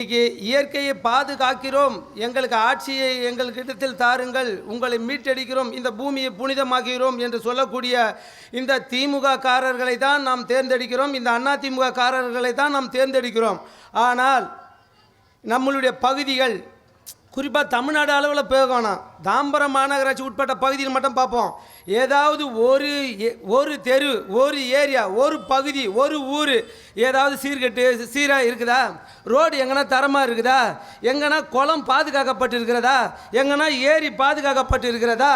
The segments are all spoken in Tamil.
இன்னைக்கு இயற்கையை பாதுகாக்கிறோம். எங்களுக்கு ஆட்சியை எங்களுக்கிடத்தில் தாருங்கள். உங்களை மீட்டெடுக்கிறோம். இந்த பூமியை புனிதமாக்குகிறோம் என்று சொல்லக்கூடிய இந்த திமுக காரர்களை தான் நாம் தேர்ந்தெடுக்கிறோம். இந்த அண்ணா திமுக காரர்களை தான் நாம் தேர்ந்தெடுக்கிறோம். ஆனால் நம்மளுடைய பகுதிகள் குறிப்பாக தமிழ்நாடு அளவில் போகணும் தாம்பரம் மாநகராட்சி உட்பட்ட பகுதியில் மட்டும் பார்ப்போம். ஏதாவது ஒரு ஒரு தெரு ஒரு ஏரியா ஒரு பகுதி ஒரு ஊர் ஏதாவது சீர்கெட்டு சீராக இருக்குதா? ரோடு எங்கன்னா தரமாக இருக்குதா? எங்கன்னா குளம் பாதுகாக்கப்பட்டு இருக்கிறதா எங்கன்னா ஏரி பாதுகாக்கப்பட்டு இருக்கிறதா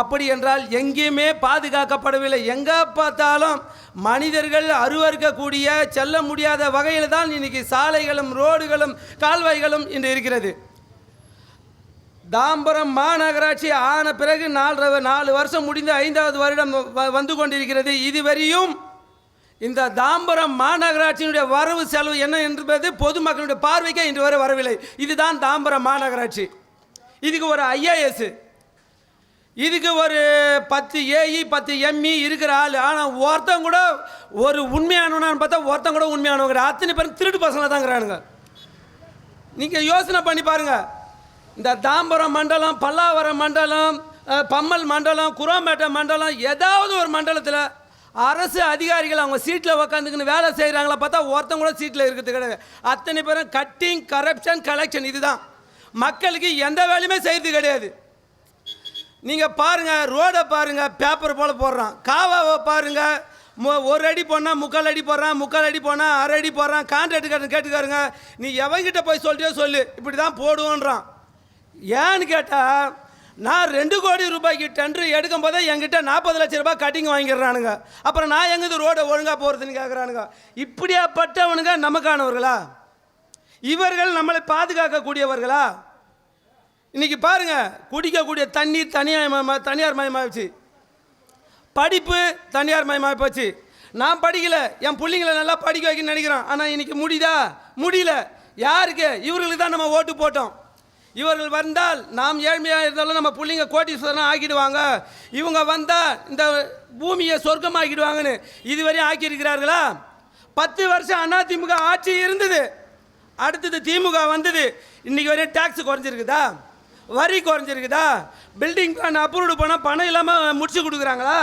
அப்படி என்றால் எங்கேயுமே பாதுகாக்கப்படவில்லை. எங்கே பார்த்தாலும் மனிதர்கள் அருவருக்கக்கூடிய செல்ல முடியாத வகையில் தான் இன்னைக்கு சாலைகளும் ரோடுகளும் கால்வாய்களும் இன்று இருக்கிறது. தாம்பரம் மாநகராட்சி ஆன பிறகு நாலரை நாலு வருஷம் முடிந்து ஐந்தாவது வருடம் வ- வந்து கொண்டிருக்கிறது. இதுவரையும் இந்த தாம்பரம் மாநகராட்சியினுடைய வரவு செலவு என்ன என்பது பொதுமக்களுடைய பார்வைக்கே இன்று வரை வரவில்லை. இதுதான் தாம்பரம் மாநகராட்சி. இதுக்கு ஒரு ஐஏஎஸ் இதுக்கு ஒரு பத்து ஏஇ பத்து எம்இ இருக்கிற ஆள். ஆனால் ஒருத்தன் கூட ஒரு உண்மையானவனான்னு பார்த்தா ஒருத்தன் கூட உண்மையானவங்க அத்தனை பேரும் திருட்டு பசங்களை தாங்கிறானுங்க நீங்கள் யோசனை பண்ணி பாருங்கள் இந்த தாம்பரம் மண்டலம் பல்லாவரம் மண்டலம் பம்மல் மண்டலம் குரோம்பேட்டை மண்டலம் ஏதாவது ஒரு மண்டலத்தில் அரசு அதிகாரிகள் அவங்க சீட்டில் உக்காந்துக்கின்னு வேலை செய்கிறாங்களா பார்த்தா ஒருத்தவங்க கூட சீட்டில் இருக்கிறது கிடையாது. அத்தனை பேரும் கட்டிங் கரப்ஷன் கலெக்ஷன் இதுதான். மக்களுக்கு எந்த வேலையுமே செய்கிறது கிடையாது. நீங்கள் பாருங்கள் ரோடை பாருங்கள் பேப்பர் போல் போடுறான். காவாவை பாருங்கள் மு- ஒரு அடி போனால் முக்கால் அடி போடுறான் முக்கால் அடி போனால் அரை அடி போடுறான். கான்ட்ராக்ட் கேட்டுக்காருங்க நீ எவங்கிட்ட போய் சொல்லிட்டே சொல்லு. இப்படி தான் போடுவோன்றான். ஏன்னு கேட்டால் நான் ரெண்டு கோடி ரூபாய்க்கு டெண்டர் எடுக்கும் போதே என்கிட்ட நாற்பது லட்ச ரூபாய் கட்டிங் வாங்கிடுறானுங்க. அப்புறம் நான் எங்கேருந்து ரோடை ஒழுங்காக போகிறதுன்னு கேட்குறானுங்க இப்படியாப்பட்டவனுங்க நமக்கானவர்களா? இவர்கள் நம்மளை பாதுகாக்கக்கூடியவர்களா? இன்னைக்கு பாருங்க குடிக்கக்கூடிய தண்ணீர் தனியார் தனியார் மயமாகிடுச்சு படிப்பு தனியார் மயமாகி போச்சு நான் படிக்கல என் பிள்ளைங்களை நல்லா படிக்க வைக்கணும்னு நினைக்கிறேன். ஆனால் இன்னைக்கு முடியுதா? முடியல. யாருக்கு? இவர்களுக்கு தான் நம்ம ஓட்டு போட்டோம். இவர்கள் வந்தால் நாம் ஏழ்மையாக இருந்தாலும் நம்ம பிள்ளைங்க கோட்டீஸ்வரன் ஆக்கிடுவாங்க. இவங்க வந்தால் இந்த பூமியை சொர்க்கமாக்கிடுவாங்கன்னு இதுவரையும் ஆக்கியிருக்கிறார்களா? பத்து வருஷம் அதிமுக ஆட்சி இருந்தது. அடுத்தது திமுக வந்தது. இன்றைக்கி வரையும் டேக்ஸ் குறைஞ்சிருக்குதா? வரி குறைஞ்சிருக்குதா? பில்டிங் பிளான் அப்ரூவ்டு போனால் பணம் இல்லாமல் முடிச்சு கொடுக்குறாங்களா?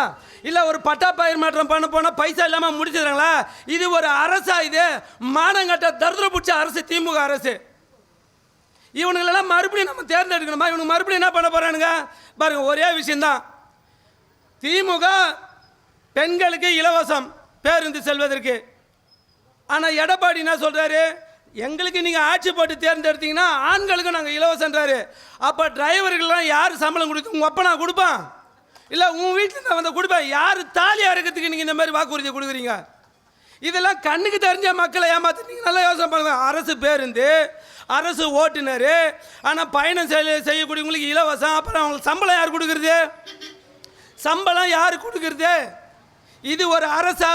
இல்லை ஒரு பட்டா பயிர் மாற்றம் பண்ண போனால் பைசா இல்லாமல் முடிச்சுடுறாங்களா இது ஒரு அரசா இது? மானங்கட்ட தரித்திர பிடிச்ச அரசு திமுக அரசு. இவனுங்களெல்லாம் மறுபடியும் நம்ம தேர்ந்தெடுக்கணுமா? இவனுக்கு மறுபடியும் என்ன பண்ண போகிறானுங்க பாருங்க ஒரே விஷயந்தான் திமுக பெண்களுக்கு இலவசம் பேருந்து செல்வதற்கு. ஆனால் எடப்பாடி என்ன சொல்கிறாரு எங்களுக்கு நீங்கள் ஆட்சி போட்டு தேர்ந்தெடுத்தீங்கன்னா ஆண்களுக்கும் நாங்கள் இலவசன்றாரு அப்போ டிரைவர்கள்லாம் யார் சம்பளம் கொடுக்கும் உங்கள் அப்பா நான் கொடுப்பான்? இல்லை உன் வீட்டில் நான் வந்து கொடுப்பேன். யார் தாலியாக இருக்கிறதுக்கு நீங்கள் இந்த மாதிரி வாக்குறுதி கொடுக்குறீங்க? இதெல்லாம் கண்ணுக்கு தெரிஞ்ச மக்களை ஏமாத்துறீங்க நல்லா யோசனை பண்ணுங்க. அரசு பேருந்து அரசு ஓட்டுநர் ஆனால் பயணம் செய்ய செய்யக்கூடியவங்களுக்கு இலவசம் அப்புறம் அவங்களுக்கு சம்பளம் யார் கொடுக்குறது? சம்பளம் யார் கொடுக்குறது? இது ஒரு அரசா?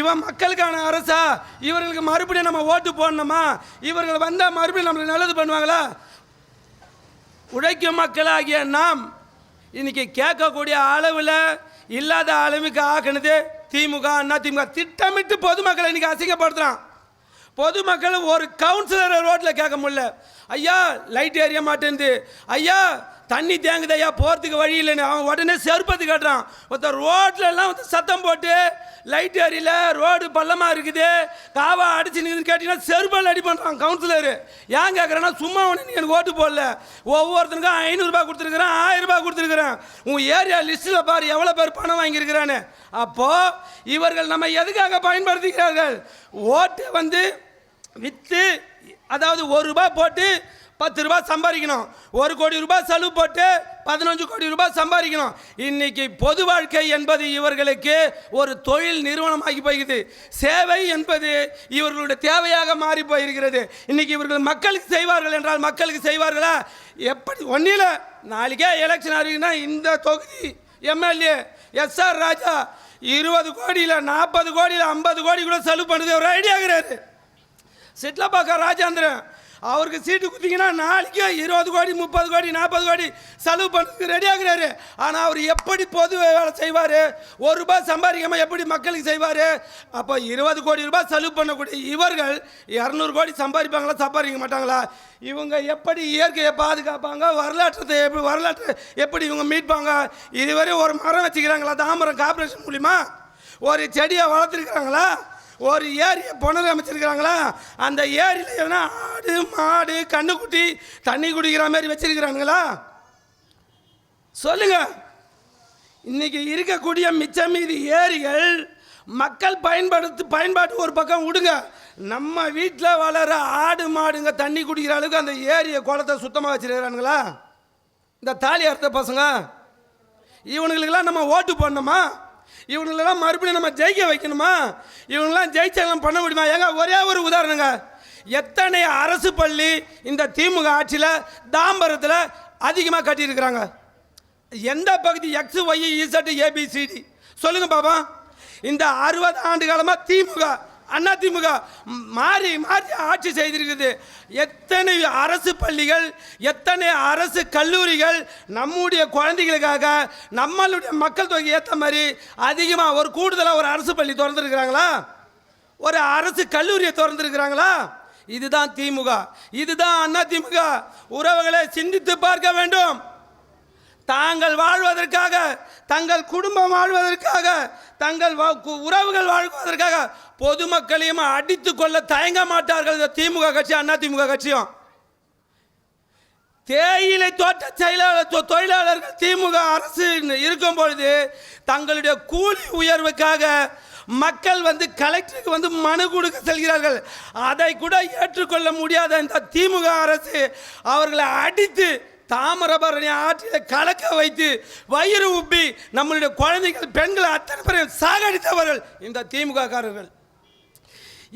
இவன் மக்களுக்கான அரசா? இவர்களுக்கு மறுபடியும் நம்ம ஓட்டு போடணுமா? இவர்கள் வந்தால் மறுபடியும் நம்மளுக்கு நல்லது பண்ணுவாங்களா? உழைக்கும் மக்களாகிய நாம் இன்னைக்கு கேட்கக்கூடிய அளவில் இல்லாத அளவுக்கு ஆக்கினது திமுக அண்ணா திமுக திட்டமிட்டு பொதுமக்களை இன்னைக்கு அசிங்கப்படுத்துறான். பொதுமக்கள் ஒரு கவுன்சிலரை ரோட்டில் கேட்க முடியல. ஐயா லைட் எரிய மாட்டேன்து ஐயா தண்ணி தேங்குதையா போகிறதுக்கு வழி இல்லைன்னு. அவன் உடனே செருப்பத்து கட்டுறான். ஒருத்தர் ரோட்ல எல்லாம் வந்து சத்தம் போட்டு லைட் எரியல ரோடு பள்ளமாக இருக்குது. காவா அடிச்சுன்னு கேட்டிங்கன்னா செருப்பால் அடி பண்ணுறான் கவுன்சிலரு. ஏன் கேட்குறேன்னா சும்மா ஒன்று நீ எனக்கு ஓட்டு போடல. ஒவ்வொருத்தனுக்கும் ஐநூறுரூபா கொடுத்துருக்குறேன் ஆயிரரூபா கொடுத்துருக்குறேன். உன் ஏரியா லிஸ்ட்டில் பாரு எவ்வளோ பேர் பணம் வாங்கியிருக்கிறான்னு. அப்போது இவர்கள் நம்ம எதுக்காக பயன்படுத்துகிறார்கள்? ஓட்டு வந்து விற்று அதாவது ஒரு ரூபாய் போட்டு பத்து ரூபாய் சம்பாதிக்கணும். ஒரு கோடி ரூபாய் செலவு போட்டு பதினஞ்சு கோடி ரூபாய் சம்பாதிக்கணும். இன்னைக்கு பொது வாழ்க்கை என்பது இவர்களுக்கு ஒரு தொழில் நிறுவனமாகி போகிறது சேவை என்பது இவர்களுடைய தேவையாக மாறி போயிருக்கிறது. இன்னைக்கு இவர்கள் மக்களுக்கு செய்வார்கள் என்றால் மக்களுக்கு செய்வார்களா? எப்படி ஒன்றில் நாளைக்கே எலெக்ஷன் அறிவினா இந்த தொகுதி எம்எல்ஏ எஸ்ஆர் ராஜா இருபது கோடியில் நாற்பது கோடியில் ஐம்பது கோடி கூட செலவு பண்ணுது. ஒரு ஐடியாகிறாரு சிட்லப்பாக்கம் ராஜேந்திரன் அவருக்கு சீட்டு கொடுத்தீங்கன்னா நாளைக்கு இருபது கோடி முப்பது கோடி நாற்பது கோடி செலவு பண்ணுறதுக்கு ரெடி ஆனால் அவர் எப்படி பொது வேலை செய்வார்? ஒரு ரூபாய் சம்பாதிக்காமல் எப்படி மக்களுக்கு செய்வார்? அப்போ இருபது கோடி ரூபாய் செலவு பண்ணக்கூடிய இவர்கள் இரநூறு கோடி சம்பாதிப்பாங்களா சம்பாதிக்க மாட்டாங்களா? இவங்க எப்படி இயற்கையை பாதுகாப்பாங்க? வரலாற்றத்தை எப்படி வரலாற்றை எப்படி இவங்க மீட்பாங்க? இதுவரை ஒரு மரம் வச்சுக்கிறாங்களா? தாமரம் கார்பரேஷன் மூலிமா ஒரு செடியை வளர்த்துருக்குறாங்களா? ஒரு ஏரியை புனரமைச்சிருக்கிறாங்களா அந்த ஏரியில் எதனா ஆடு மாடு கண்ணுக்குட்டி தண்ணி குடிக்கிற மாதிரி வச்சிருக்கிறாங்களா சொல்லுங்க. இன்னைக்கு இருக்கக்கூடிய மிச்சம் மீதி ஏரிகள் மக்கள் பயன்படுத்து பயன்பாட்டு ஒரு பக்கம் விடுங்க. நம்ம வீட்டில் வளர ஆடு மாடுங்க தண்ணி குடிக்கிற அளவுக்கு அந்த ஏரியை குளத்தை சுத்தமாக வச்சிருக்கிறானுங்களா? இந்த தாலி அறுத்த பசங்க இவனுங்களுக்கெல்லாம் நம்ம ஓட்டு போடணுமா? இவங்களெல்லாம் மறுபடியும் நம்ம ஜெயிக்க வைக்கணுமா? இவங்களாம் ஜெயிச்சாலும் பண்ண முடியுமா? ஏங்க ஒரே ஒரு உதாரணங்க. எத்தனை அரசு பள்ளி இந்த திமுக ஆட்சியில் தாம்பரத்தில் அதிகமாக கட்டியிருக்கிறாங்க? எந்த பகுதி எக்ஸ் ஒய் இசட் ஏபிசிடி சொல்லுங்க பாப்பா. இந்த அறுபது ஆண்டு காலமாக திமுக அண்ணா திமுக மாறி மாறி ஆட்சி செய்திருக்குது. எத்தனை அரசு பள்ளிகள் எத்தனை அரசு கல்லூரிகள் நம்முடைய குழந்தைகளுக்காக நம்மளுடைய மக்கள் தொகை ஏற்ற மாதிரி அதிகமாக ஒரு கூடுதலாக ஒரு அரசு பள்ளி திறந்துருக்குறாங்களா? ஒரு அரசு கல்லூரியை திறந்துருக்குறாங்களா? இதுதான் திமுக. இதுதான் அண்ணா திமுக உறவுகளை சிந்தித்து பார்க்க வேண்டும். தாங்கள் வாழ்வதற்காக தங்கள் குடும்பம் வாழ்வதற்காக தங்கள் வா- உறவுகள் வாழ்வதற்காக பொதுமக்களையும் அடித்து கொள்ள தயங்க மாட்டார்கள் இந்த திமுக கட்சி அண்ணா திமுக கட்சியும். தேயிலை தோட்ட செயலாளர் தொழிலாளர்கள் திமுக அரசு இருக்கும் பொழுது தங்களுடைய கூலி உயர்வுக்காக மக்கள் வந்து கலெக்டருக்கு வந்து மனு கொடுக்க செல்கிறார்கள். அதை கூட ஏற்றுக்கொள்ள முடியாத இந்த திமுக அரசு அவர்களை அடித்து தாமிரபரணி ஆற்றில் கலக்க வைத்து வயிறு உப்பி நம்மளுடைய குழந்தைகள் பெண்கள் அத்தனை பேரையும் சாகடித்தவர்கள் இந்த திமுக காரர்கள்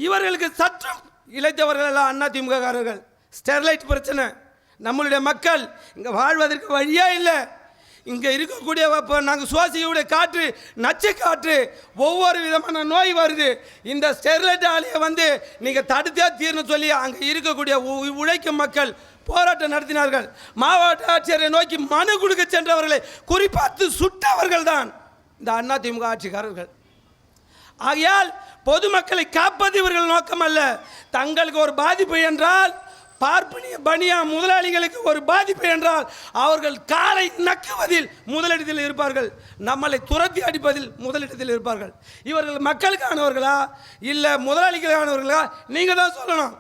இவர்களுக்கு சற்றும் இழைத்தவர்கள் எல்லாம் அண்ணா திமுக காரர்கள் ஸ்டெர்லைட் பிரச்சனை. நம்மளுடைய மக்கள் இங்கே வாழ்வதற்கு வழியே இல்லை. இங்கே இருக்கக்கூடிய இப்போ நாங்கள் சுவாசிக்கக்கூடிய காற்று நச்சு காற்று ஒவ்வொரு விதமான நோய் வருது. இந்த ஸ்டெர்லைட் ஆலையை வந்து நீங்கள் தடுத்தே தீர்னு சொல்லி அங்கே இருக்கக்கூடிய உ- உழைக்கும் மக்கள் போராட்டம் நடத்தினார்கள். மாவட்ட ஆட்சியரை நோக்கி மனு கொடுக்க சென்றவர்களை குறிப்பார்த்து சுட்டவர்கள் தான் இந்த அண்ணா திமுக ஆட்சிக்காரர்கள். ஆகையால் பொதுமக்களை காப்பது இவர்கள் நோக்கம் அல்ல. தங்களுக்கு ஒரு பாதிப்பு என்றால் பார்ப்பனிய பனியா முதலாளிகளுக்கு ஒரு பாதிப்பு என்றால் அவர்கள் காலை நக்குவதில் முதலிடத்தில் இருப்பார்கள். நம்மளை துரத்தி அடிப்பதில் முதலிடத்தில் இருப்பார்கள். இவர்கள் மக்களுக்கானவர்களா? இல்லை முதலாளிகளுக்கானவர்களா? நீங்கள் தான் சொல்லணும்.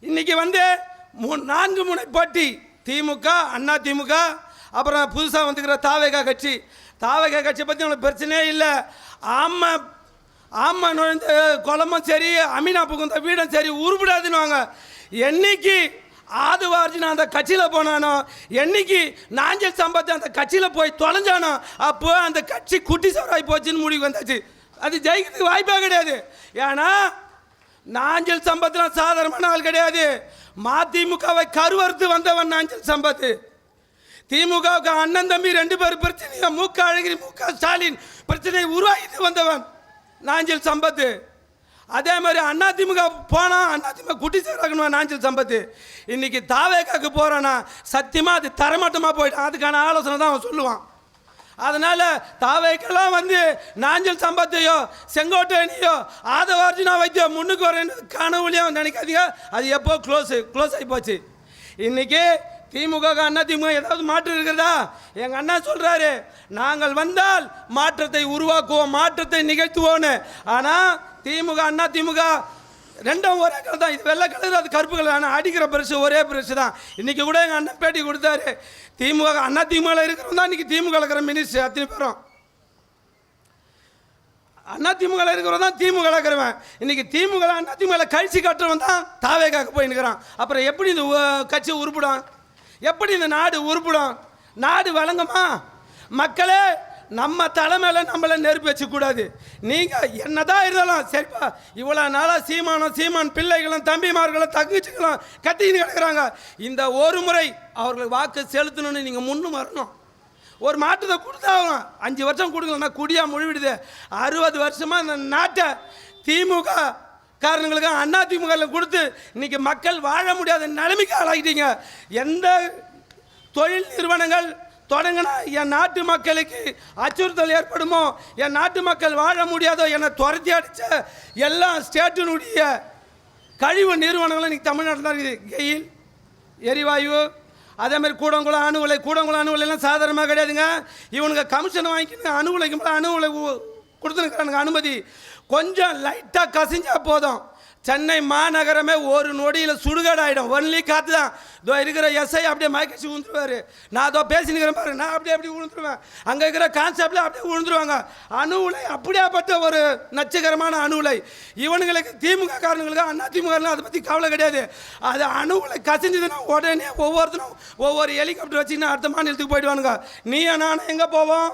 இன்னைக்கு வந்து மூ- நான்கு முனை போட்டி. திமுக அண்ணா திமுக அப்புறம் புதுசாக வந்துக்கிற தாவேகா கட்சி. தாவேகா கட்சியை பற்றி உங்களுக்கு பிரச்சனையே இல்லை. ஆமாம் ஆமா நுழைந்த குளமும் சரி அமீனா புகுந்த வீடும் சரி உருப்பிடாதுன்னு என்னைக்கு ஆதுவார்ஜின் அந்த கட்சியில் போனானோ என்னைக்கு நாஞ்சல் சம்பத்து அந்த கட்சியில் போய் தொலைஞ்சானோ அப்போ அந்த கட்சி குட்டி சவராய் போச்சுன்னு முடிவு வந்தாச்சு. அது ஜெயிக்கிறதுக்கு வாய்ப்பே கிடையாது. ஏன்னா நாஞ்சல் சம்பத்துலாம் சாதாரணமான ஆள் கிடையாது. மதிமுகவை கருவறுத்து வந்தவன் நாஞ்சல் சம்பத்து திமுகவுக்கு அண்ணன் தம்பி ரெண்டு பேரும் பிரச்சனையை மூக்க அழகிரி முக ஸ்டாலின் பிரச்சனையை உருவாகிட்டு வந்தவன். நாஞ்சல் சம்பத்து. அதே மாதிரி அண்ணா திமுக போனா அண்ணா திமுக குட்டி சேராக்கணும் நாஞ்சல் சம்பத்து? இன்னைக்கு தாவேக்காக்கு போகிறோன்னா சத்தியமாக அது தரமட்டமாக போயிட்டான் அதுக்கான ஆலோசனை தான் அவன் சொல்லுவான். அதனால் தாவைக்கெல்லாம் வந்து நாஞ்சல் சம்பத்தையோ செங்கோட்டையனையோ ஆதவார்ஜுனா வைத்தியோ முன்னுக்கு வரேன்னு கனவுலையும் நினைக்காதீங்க. அது எப்போ க்ளோஸு க்ளோஸ் ஆகி போச்சு. இன்னைக்கு திமுக அண்ணா திமுக ஏதாவது மாற்றம் இருக்கிறதா? எங்கள் அண்ணா சொல்கிறாரு நாங்கள் வந்தால் மாற்றத்தை உருவாக்குவோம் மாற்றத்தை நிகழ்த்துவோன்னு ஆனால் திமுக அண்ணா திமுக ரெண்டும் ஒரே கலர் தான். இது வெள்ளை கலர் அது கருப்பு கலர் ஆனால் அடிக்கிற பரிசு ஒரே பிரஷ் தான். இன்றைக்கி கூட எங்கள் அண்ணன் பேட்டி கொடுத்தாரு திமுக அண்ணா திமுகவில் இருக்கிறவங்க தான் இன்றைக்கி திமுக இருக்கிற மினிஸ்டர் அத்தனை பேரும். அண்ணா திமுக இருக்கிறவன் தான் திமுக இருக்கிறவன். இன்றைக்கி திமுக அண்ணா திமுகவில் கழிச்சு கட்டுறவன் தான் தாவேக்காக போய் நிற்கிறான் அப்புறம் எப்படி இந்த கட்சி உருப்பிடும்? எப்படி இந்த நாடு உருப்பிடும்? நாடு வழங்குமா? மக்களே நம்ம தலைமையில் நம்மளை நெருப்பு வச்சுக்கூடாது. நீங்கள் என்னதான் இருந்தாலும் சரிப்பா இவ்வளோ நாளாக சீமானம் சீமான் பிள்ளைகளும் தம்பிமார்களும் தங்கச்சிகளும் கத்தின்னு கிடக்கிறாங்க. இந்த ஒரு முறை அவர்களுக்கு வாக்கு செலுத்தணும்னு நீங்கள் முன்னும் வரணும் ஒரு மாற்றத்தை கொடுத்தாங்க அஞ்சு வருஷம் கொடுக்கலன்னா குடியாக முழுவிடுது. அறுபது வருஷமாக இந்த நாட்டை திமுக காரணங்களுக்கு அதிமுக கொடுத்து இன்னைக்கு மக்கள் வாழ முடியாத நிலைமைக்கு ஆளாகிட்டீங்க எந்த தொழில் நிறுவனங்கள் தொடங்கினா என் நாட்டு மக்களுக்கு அச்சுறுத்தல் ஏற்படுமோ? என் நாட்டு மக்கள் வாழ முடியாதோ என்னை துரத்தி அடித்த எல்லா ஸ்டேட்டினுடைய கழிவு நிறுவனங்களும் இன்னைக்கு தமிழ்நாட்டில் தான் இருக்குது. கெயில் எரிவாயு அதே மாதிரி கூடங்குளம் அணு உலை கூடங்குளம் அணு உலையெல்லாம் சாதாரணமாக கிடையாதுங்க. இவனுங்க கமிஷன் வாங்கிக்கிட்டு அணு உலைக்கு அணு உலை கொடுத்துருக்குறானுங்க அனுமதி. கொஞ்சம் லைட்டாக கசிஞ்சால் போதும். சென்னை மாநகரமே ஒரு நொடியில் சுடுகாடாயிடும். ஒன்லி காற்று தான் இதோ இருக்கிற எஸ்ஐ அப்படியே மயக்கச்சி விழுந்துருவாரு நான் அதோ பேசினுக்கிறேன் பாரு. நான் அப்படியே அப்படி விழுந்துருவேன் அங்கே இருக்கிற கான்செப்டில் அப்படியே விழுந்துருவாங்க அணு உலை அப்படியாப்பட்ட ஒரு நட்சகரமான அணு உலை. இவனுங்களுக்கு திமுக காரணங்களுக்கு அண்ணா திமுக அதை பற்றி கவலை கிடையாது. அது அணு உலை கசிஞ்சதுன்னா உடனே ஒவ்வொருத்தரும் ஒவ்வொரு ஹெலிகாப்டர் வச்சுக்கின்னு அடுத்த மாநிலத்துக்கு போயிடுவானுங்க. நீ நானும் எங்கே போவோம்?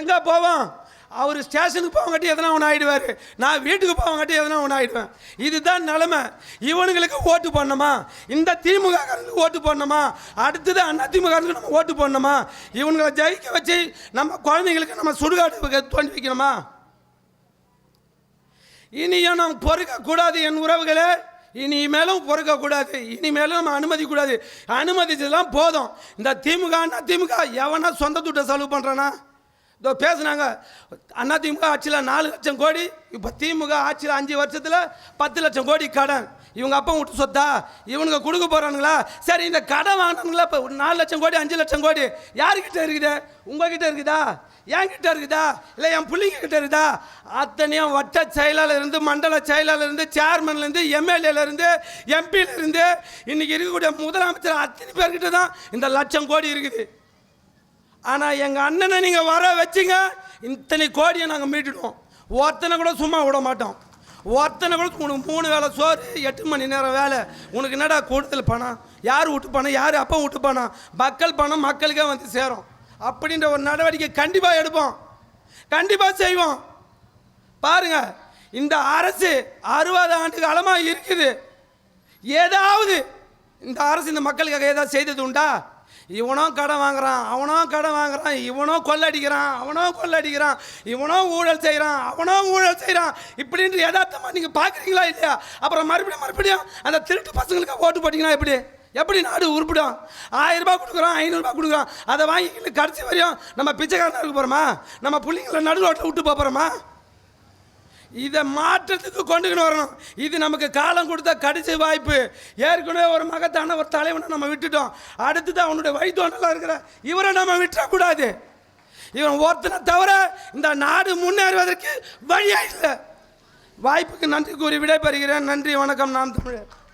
எங்கே போவோம்? அவர் ஸ்டேஷனுக்கு போவங்காட்டி எதனா ஒன்று ஆகிடுவார் நான் வீட்டுக்கு போவங்காட்டி எதனா ஒன்று ஆகிடுவேன் இதுதான் நிலமை. இவனுங்களுக்கு ஓட்டு போடணுமா? இந்த திமுக ஓட்டு போடணுமா? அடுத்தது அண்ணா திமுக நம்ம ஓட்டு போடணுமா? இவனுங்களை ஜெயிக்க வச்சு நம்ம குழந்தைங்களுக்கு நம்ம சுடுகாடு தோண்டி வைக்கணுமா? இனியும் நாம் பொறுக்கக்கூடாது என் உறவுகளே. இனிமேலும் பொறுக்கக்கூடாது. இனிமேலும் நம்ம அனுமதி கூடாது அனுமதிச்சதெல்லாம் போதும். இந்த திமுக அண்ணா திமுக எவனா சொந்த துட்டை செலவு பண்ணுறானா இதோ பேசுனாங்க. அண்ணா திமுக ஆட்சியில் நாலு லட்சம் கோடி இப்போ திமுக ஆட்சியில் அஞ்சு வருஷத்தில் பத்து லட்சம் கோடி கடன். இவங்க அப்பா விட்டு சொத்தா? இவனுங்க கொடுக்க போகிறானுங்களா சரி இந்த கடன் வாங்கினாங்களா இப்போ நாலு லட்சம் கோடி அஞ்சு லட்சம் கோடி யாருக்கிட்ட இருக்குது? உங்ககிட்ட இருக்குதா? என்கிட்ட இருக்குதா? இல்லை என் பிள்ளைங்க கிட்ட இருக்குதா? அத்தனையும் வட்ட செயலாளர் இருந்து மண்டல செயலாளருந்து சேர்மன்லேருந்து எம்எல்ஏலேருந்து எம்பியிலேருந்து இன்றைக்கி இருக்கக்கூடிய முதலமைச்சர் அத்தனை பேர்கிட்ட தான் இந்த லட்சம் கோடி இருக்குது. ஆனால் எங்கள் அண்ணனை நீங்கள் வர வச்சிங்க. இத்தனை கோடியை நாங்கள் மீட்டுடுவோம் ஒருத்தனை கூட சும்மா விட மாட்டோம். ஒருத்தனை கூட உனக்கு மூணு வேளை சோறு எட்டு மணி நேரம் வேலை. உனக்கு என்னடா கூடுதல் பணம்? யார் விட்டு பணம்? யார் அப்போ விட்டு பணம்? மக்கள் பணம் மக்களுக்கே வந்து சேரும். அப்படின்ற ஒரு நடவடிக்கை கண்டிப்பாக எடுப்போம். கண்டிப்பாக செய்வோம். பாருங்க இந்த அரசு அறுபது ஆண்டு காலமாக இருக்குது. ஏதாவது இந்த அரசு இந்த மக்களுக்காக ஏதாவது செய்தது உண்டா? இவனும் கடன் வாங்குறான் அவனோ கடன் வாங்குறான் இவனும் கொள்ளடிக்கிறான் அவனோ கொள்ளடிக்கிறான் இவனோ ஊழல் செய்கிறான் அவனோ ஊழல் செய்கிறான் இப்படின்ற யதார்த்தமாக நீங்கள் பார்க்குறீங்களா இல்லையா? அப்புறம் மறுபடியும் மறுபடியும் அந்த திருட்டு பசங்களுக்கு ஓட்டு போட்டிங்கன்னா எப்படி? எப்படி நாடு உருப்பிடும்? ஆயிரம் ரூபாய் கொடுக்குறோம் ஐநூறுரூபா கொடுக்குறோம் அதை வாங்கிக்கிட்டு கடைசி வரையும் நம்ம பிச்சைக்காரனாக இருக்க போகிறோமா நம்ம பிள்ளைங்கள நடுவில் ரோட்டில் விட்டு போகிறோமா இதை மாற்றத்துக்கு கொண்டுக்கின்னு வரணும். இது நமக்கு காலம் கொடுத்த கடைசி வாய்ப்பு. ஏற்கனவே ஒரு மகத்தான ஒரு தலைவனை நம்ம விட்டுட்டோம். அடுத்தது அவனுடைய வழித்தோண்டலாக இருக்கிற இவரை நம்ம விட்டுறக்கூடாது. இவன் ஒருத்தனை தவிர இந்த நாடு முன்னேறுவதற்கு வழியாக இல்லை. வாய்ப்புக்கு நன்றி கூறி விடைபெறுகிறேன். நன்றி வணக்கம் நாம் தமிழர்.